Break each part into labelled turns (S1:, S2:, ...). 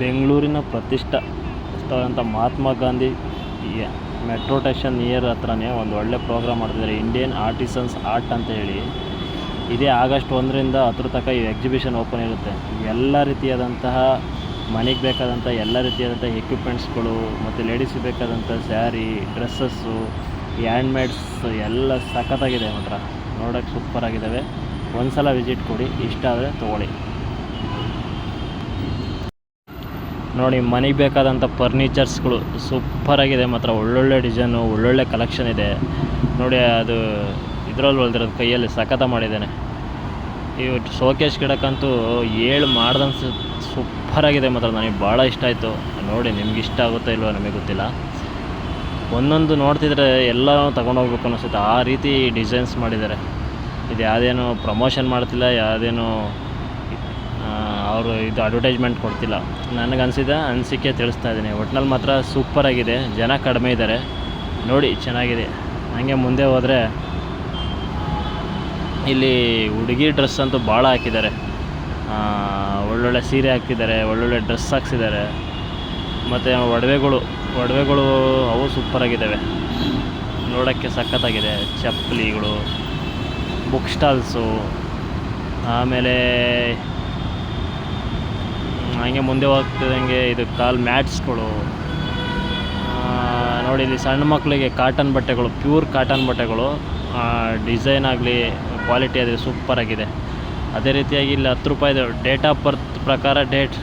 S1: ಬೆಂಗಳೂರಿನ ಪ್ರತಿಷ್ಠಿತವಾದಂಥ Mahatma Gandhi metro station near ಹತ್ರನೇ ಒಂದು ಒಳ್ಳೆ ಪ್ರೋಗ್ರಾಮ್ ಮಾಡ್ತಿದ್ದಾರೆ. ಇಂಡಿಯನ್ ಆರ್ಟಿಸನ್ಸ್ ಆರ್ಟ್ ಅಂತ ಹೇಳಿ. ಇದೇ ಆಗಸ್ಟ್ ಒಂದರಿಂದ ಹತ್ರ ತನಕ ಈ ಎಕ್ಸಿಬಿಷನ್ ಓಪನ್ ಇರುತ್ತೆ. ಎಲ್ಲ ರೀತಿಯಾದಂತಹ ಮನೆಗೆ ಬೇಕಾದಂಥ ಎಲ್ಲ ರೀತಿಯಾದಂಥ ಎಕ್ವಿಪ್ಮೆಂಟ್ಸ್ಗಳು ಮತ್ತು ಲೇಡೀಸ್ಗೆ ಬೇಕಾದಂಥ ಸ್ಯಾರಿ ಡ್ರೆಸ್ಸಸ್ಸು ಹ್ಯಾಂಡ್ಮೇಡ್ಸ್ ಎಲ್ಲ ಸಖತ್ತಾಗಿದೆ ಮಾತ್ರ. ನೋಡೋಕ್ಕೆ ಸೂಪರಾಗಿದ್ದಾವೆ ಒಂದು ಸಲ ವಿಸಿಟ್ ಕೊಡಿ. ಇಷ್ಟ ಆದರೆ ತೊಗೊಳ್ಳಿ. ನೋಡಿ, ಮನೆಗೆ ಬೇಕಾದಂಥ ಫರ್ನಿಚರ್ಸ್ಗಳು ಸೂಪರಾಗಿದೆ ಮಾತ್ರ ಒಳ್ಳೊಳ್ಳೆ ಡಿಸೈನು, ಒಳ್ಳೊಳ್ಳೆ ಕಲೆಕ್ಷನ್ ಇದೆ. ನೋಡಿ, ಅದು ಇದ್ರಲ್ಲಿ ಹೊಲ್ದಿರೋದು ಕೈಯಲ್ಲಿ ಸಖತ ಮಾಡಿದ್ದಾನೆ. ಈ ಶೋಕೇಶ್ ಗಿಡಕ್ಕಂತೂ ಏಳು ಮಾಡ್ದಂಗೆ ಸೂಪರಾಗಿದೆ ಮಾತ್ರ. ನನಗೆ ಭಾಳ ಇಷ್ಟ ಆಯಿತು. ನೋಡಿ, ನಿಮ್ಗೆ ಇಷ್ಟ ಆಗುತ್ತೋ ಇಲ್ವೋ ನಮಗೆ ಗೊತ್ತಿಲ್ಲ. ಒಂದೊಂದು ನೋಡ್ತಿದ್ರೆ ಎಲ್ಲ ತೊಗೊಂಡೋಗ್ಬೇಕು ಅನಿಸುತ್ತೆ. ಆ ರೀತಿ ಡಿಸೈನ್ಸ್ ಮಾಡಿದ್ದಾರೆ. ಇದು ಯಾವುದೇನೋ ಪ್ರಮೋಷನ್ ಮಾಡ್ತಿಲ್ಲ, ಯಾವುದೇನು ಅವರು ಇದು ಅಡ್ವರ್ಟೈಸ್ಮೆಂಟ್ ಕೊಡ್ತಿಲ್ಲ. ನನಗನ್ಸಿದ, ಅನಿಸಿಕೆ ತಿಳಿಸ್ತಾ ಇದ್ದೀನಿ. ಒಟ್ನಲ್ಲಿ ಮಾತ್ರ ಸೂಪರಾಗಿದೆ ಜನ ಕಡಿಮೆ ಇದ್ದಾರೆ. ನೋಡಿ, ಚೆನ್ನಾಗಿದೆ. ಹಾಗೆ ಮುಂದೆ ಹೋದರೆ ಇಲ್ಲಿ ಹುಡುಗಿ ಡ್ರೆಸ್ ಅಂತೂ ಭಾಳ ಹಾಕಿದ್ದಾರೆ. ಒಳ್ಳೊಳ್ಳೆ ಸೀರೆ ಹಾಕಿದ್ದಾರೆ, ಒಳ್ಳೊಳ್ಳೆ ಡ್ರೆಸ್ ಹಾಕ್ಸಿದ್ದಾರೆ. ಮತ್ತು ಒಡವೆಗಳು ಒಡವೆಗಳು ಅವು ಸೂಪರಾಗಿದ್ದಾವೆ ನೋಡೋಕ್ಕೆ ಸಖತ್ತಾಗಿದೆ. ಚಪ್ಪಲಿಗಳು ಬುಕ್ ಸ್ಟಾಲ್ಸು ಆಮೇಲೆ ಹಂಗೆ ಮುಂದೆ ಹೋಗ್ತಿದ್ದಂಗೆ ಇದು ಕಾಲು ಮ್ಯಾಟ್ಸ್ಗಳು. ನೋಡಿ ಇಲ್ಲಿ ಸಣ್ಣ ಮಕ್ಕಳಿಗೆ ಕಾಟನ್ ಬಟ್ಟೆಗಳು, ಪ್ಯೂರ್ ಕಾಟನ್ ಬಟ್ಟೆಗಳು. ಡಿಸೈನ್ ಆಗಲಿ, ಕ್ವಾಲಿಟಿ ಅದು ಸೂಪರಾಗಿದೆ ಅದೇ ರೀತಿಯಾಗಿ ಇಲ್ಲಿ ಹತ್ತು ರೂಪಾಯಿದು ಡೇಟ್ ಆಫ್ ಬರ್ತ್ ಪ್ರಕಾರ ಡೇಟ್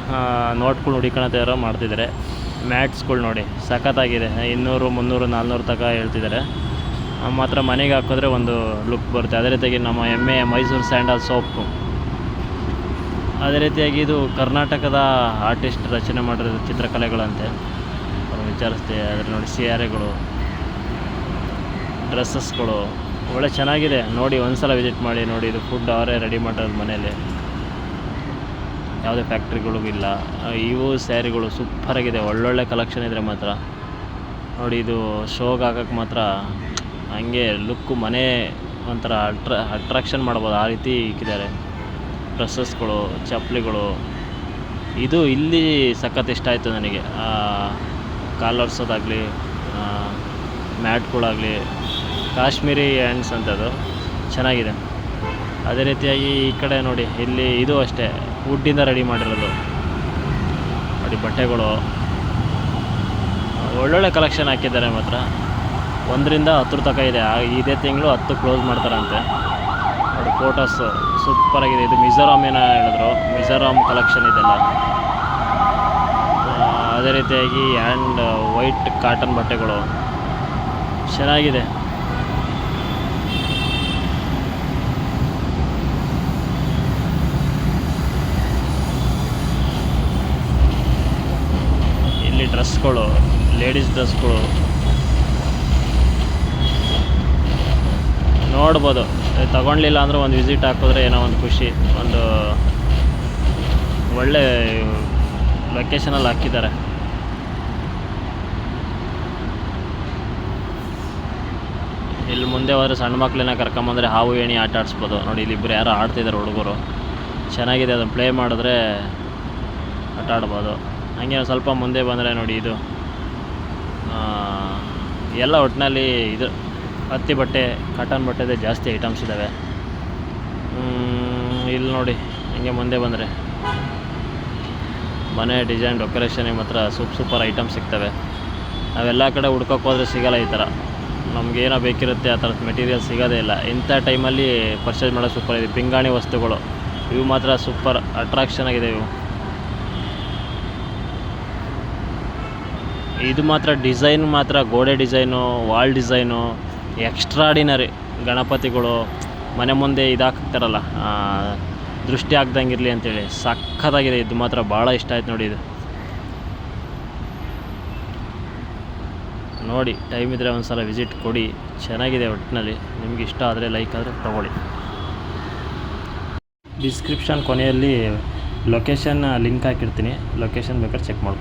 S1: ನೋಟ್ಗಳು ಹುಡಿಕೊಳತಿರೋ ಮಾಡ್ತಿದ್ದಾರೆ. ಮ್ಯಾಟ್ಸ್ಗಳು ನೋಡಿ, ಸಖತ್ತಾಗಿದೆ. ಇನ್ನೂರು, ಮುನ್ನೂರು, ನಾಲ್ನೂರು ತನಕ ಹೇಳ್ತಿದ್ದಾರೆ. ಮಾತ್ರ ಮನೆಗೆ ಹಾಕಿದ್ರೆ ಒಂದು ಲುಕ್ ಬರುತ್ತೆ. ಅದೇ ರೀತಿಯಾಗಿ ನಮ್ಮ ಎಮ್ಮೆ ಮೈಸೂರು ಸ್ಯಾಂಡಲ್ ಸೋಪು ಅದೇ ರೀತಿಯಾಗಿ ಇದು ಕರ್ನಾಟಕದ ಆರ್ಟಿಸ್ಟ್ ರಚನೆ ಮಾಡಿರೋ ಚಿತ್ರಕಲೆಗಳಂತೆ. ಅವ್ರು ವಿಚಾರಿಸ್ದೆ ಅದ್ರ ನೋಡಿ ಸಿಯಾರೆಗಳು ಡ್ರೆಸ್ಸಸ್ಗಳು ಒಳ್ಳೆ ಚೆನ್ನಾಗಿದೆ. ನೋಡಿ ಒಂದು ಸಲ ವಿಸಿಟ್ ಮಾಡಿ, ನೋಡಿ ಇದು ಫುಡ್ ಅವರೇ ರೆಡಿ ಮಾಡಿರೋದು ಮನೇಲಿ ಯಾವುದೇ ಫ್ಯಾಕ್ಟ್ರಿಗಳು ಇಲ್ಲ. ಇವು ಸ್ಯಾರಿಗಳು ಸೂಪರಾಗಿದೆ ಒಳ್ಳೊಳ್ಳೆ ಕಲೆಕ್ಷನ್ ಇದ್ರೆ ಮಾತ್ರ. ನೋಡಿ ಇದು ಶೋಗೆ ಹಾಕಕ್ಕೆ ಮಾತ್ರ ಹಂಗೆ ಲುಕ್ಕು ಮನೆ ಒಂಥರ ಅಟ್ರ ಅಟ್ರಾಕ್ಷನ್ ಮಾಡ್ಬೋದು. ಆ ರೀತಿ ಇಕ್ಕಿದ್ದಾರೆ. ಡ್ರೆಸ್ಸಸ್ಗಳು ಚಪ್ಪಲಿಗಳು, ಇದು ಇಲ್ಲಿ ಸಖತ್ ಇಷ್ಟ ಆಯಿತು ನನಗೆ. ಕಾಲರ್ಸೋದಾಗಲಿ ಮ್ಯಾಟ್ಗಳಾಗಲಿ, ಕಾಶ್ಮೀರಿ ಹ್ಯಾಂಡ್ಸ್ ಅಂತದು ಚೆನ್ನಾಗಿದೆ. ಅದೇ ರೀತಿಯಾಗಿ ಈ ಕಡೆ ನೋಡಿ, ಇಲ್ಲಿ ಇದು ಅಷ್ಟೇ, ವುಡ್ಡಿಂದ ರೆಡಿ ಮಾಡಿರೋದು. ನೋಡಿ, ಬಟ್ಟೆಗಳು. ಒಳ್ಳೊಳ್ಳೆ ಕಲೆಕ್ಷನ್ ಹಾಕಿದ್ದಾರೆ ಮಾತ್ರ. ಒಂದರಿಂದ ಹತ್ತರ ತನಕ ಇದೆ. ಇದೇ ತಿಂಗಳು ಹತ್ತು ಕ್ಲೋಸ್ ಮಾಡ್ತಾರಂತೆ. ಫೋಟೋಸ್ ಸೂಪರಾಗಿದೆ ಇದು ಮಿಜೋರಾಮ್ ಏನೋ ಹೇಳಿದ್ರು. ಮಿಜೋರಾಮ್ ಕಲೆಕ್ಷನ್ ಇದೆಲ್ಲ. ಅದೇ ರೀತಿಯಾಗಿ ಆ್ಯಂಡ್ ವೈಟ್ ಕಾಟನ್ ಬಟ್ಟೆಗಳು. ಚೆನ್ನಾಗಿದೆ. ಇಲ್ಲಿ ಡ್ರೆಸ್ಗಳು ಲೇಡೀಸ್ ಡ್ರೆಸ್ಗಳು ನೋಡ್ಬೋದು. ತಗೊಳ್ಲಿಲ್ಲ ಅಂದ್ರೆ ಒಂದು ವಿಸಿಟ್ ಹಾಕಿದ್ರೆ ಏನೋ ಒಂದು ಖುಷಿ, ಒಂದು ಒಳ್ಳೆ ಲೊಕೇಶನಲ್ಲಿ ಹಾಕಿದ್ದಾರೆ. ಇಲ್ಲಿ ಮುಂದೆ ಹೋದರೆ ಸಣ್ಣ ಮಕ್ಕಳನ್ನ ಕರ್ಕೊಂಬಂದ್ರೆ ಹಾವು ಏಣಿ ಆಟ ಆಡಿಸ್ಬೋದು. ನೋಡಿ, ಇಲ್ಲಿ ಇಬ್ಬರು ಯಾರೋ ಆಡ್ತಿದ್ದಾರೆ ಹುಡುಗರು. ಚೆನ್ನಾಗಿದೆ, ಅದನ್ನು ಪ್ಲೇ ಮಾಡಿದ್ರೆ ಆಟ ಆಡ್ಬೋದು. ಹಂಗೆ ಸ್ವಲ್ಪ ಮುಂದೆ ಬಂದರೆ ನೋಡಿ ಇದು. ಎಲ್ಲ ಒಟ್ಟಿನಲ್ಲಿ ಇದು ಹತ್ತಿ ಬಟ್ಟೆ ಕಾಟನ್ ಬಟ್ಟೆದೇ ಜಾಸ್ತಿ ಐಟಮ್ಸ್ ಇದ್ದಾವೆ ಇಲ್ಲಿ ನೋಡಿ, ಹಿಂಗೆ ಮುಂದೆ ಬಂದರೆ. ಮನೆ ಡಿಸೈನ್ ಡೆಕೋರೇಷನಿಗೆ ಮಾತ್ರ ಸೂಪ್ ಸೂಪರ್ ಐಟಮ್ಸ್ ಸಿಗ್ತವೆ. ನಾವೆಲ್ಲ ಕಡೆ ಹುಡ್ಕೋಕೆ ಹೋದರೆ ಸಿಗೋಲ್ಲ ಈ ಥರ. ನಮಗೇನೋ ಬೇಕಿರುತ್ತೆ, ಆ ಥರದ ಮೆಟೀರಿಯಲ್ ಸಿಗೋದೇ ಇಲ್ಲ. ಇಂಥ ಟೈಮಲ್ಲಿ ಪರ್ಚೇಸ್ ಮಾಡೋದು ಸೂಪರ್ ಇದೆ. ಪಿಂಗಾಣಿ ವಸ್ತುಗಳು, ಇವು ಮಾತ್ರ ಸೂಪರ್ ಅಟ್ರಾಕ್ಷನ್ ಆಗಿದೆ ಇವು. ಇದು ಮಾತ್ರ ಡಿಸೈನ್ ಮಾತ್ರ, ಗೋಡೆ ಡಿಸೈನು ವಾಲ್ ಡಿಸೈನು ಎಕ್ಸ್ಟ್ರಾಡಿನರಿ ಗಣಪತಿಗಳು ಮನೆ ಮುಂದೆ ಇದಾಕ್ತಾರಲ್ಲ ದೃಷ್ಟಿ ಆಗ್ದಂಗೆ ಇರಲಿ ಅಂತೇಳಿ, ಸಖತ್ತಾಗಿದೆ, ಇದು ಮಾತ್ರ ಭಾಳ ಇಷ್ಟ ಆಯ್ತು ನೋಡಿ ಇದು. ನೋಡಿ, ಟೈಮ್ ಇದ್ದರೆ ಒಂದು ಸಲ ವಿಸಿಟ್ ಕೊಡಿ, ಚೆನ್ನಾಗಿದೆ ಒಟ್ಟಿನಲ್ಲಿ, ನಿಮ್ಗೆ ಇಷ್ಟ ಆದರೆ ಲೈಕ್ ಆದರೆ ತೊಗೊಳ್ಳಿ. ಡಿಸ್ಕ್ರಿಪ್ಷನ್ ಕೊನೆಯಲ್ಲಿ ಲೊಕೇಶನ್ ಲಿಂಕ್ ಹಾಕಿರ್ತೀನಿ ಲೊಕೇಶನ್ ಬೇಕಾದ್ರೆ ಚೆಕ್ ಮಾಡ್ಕೊ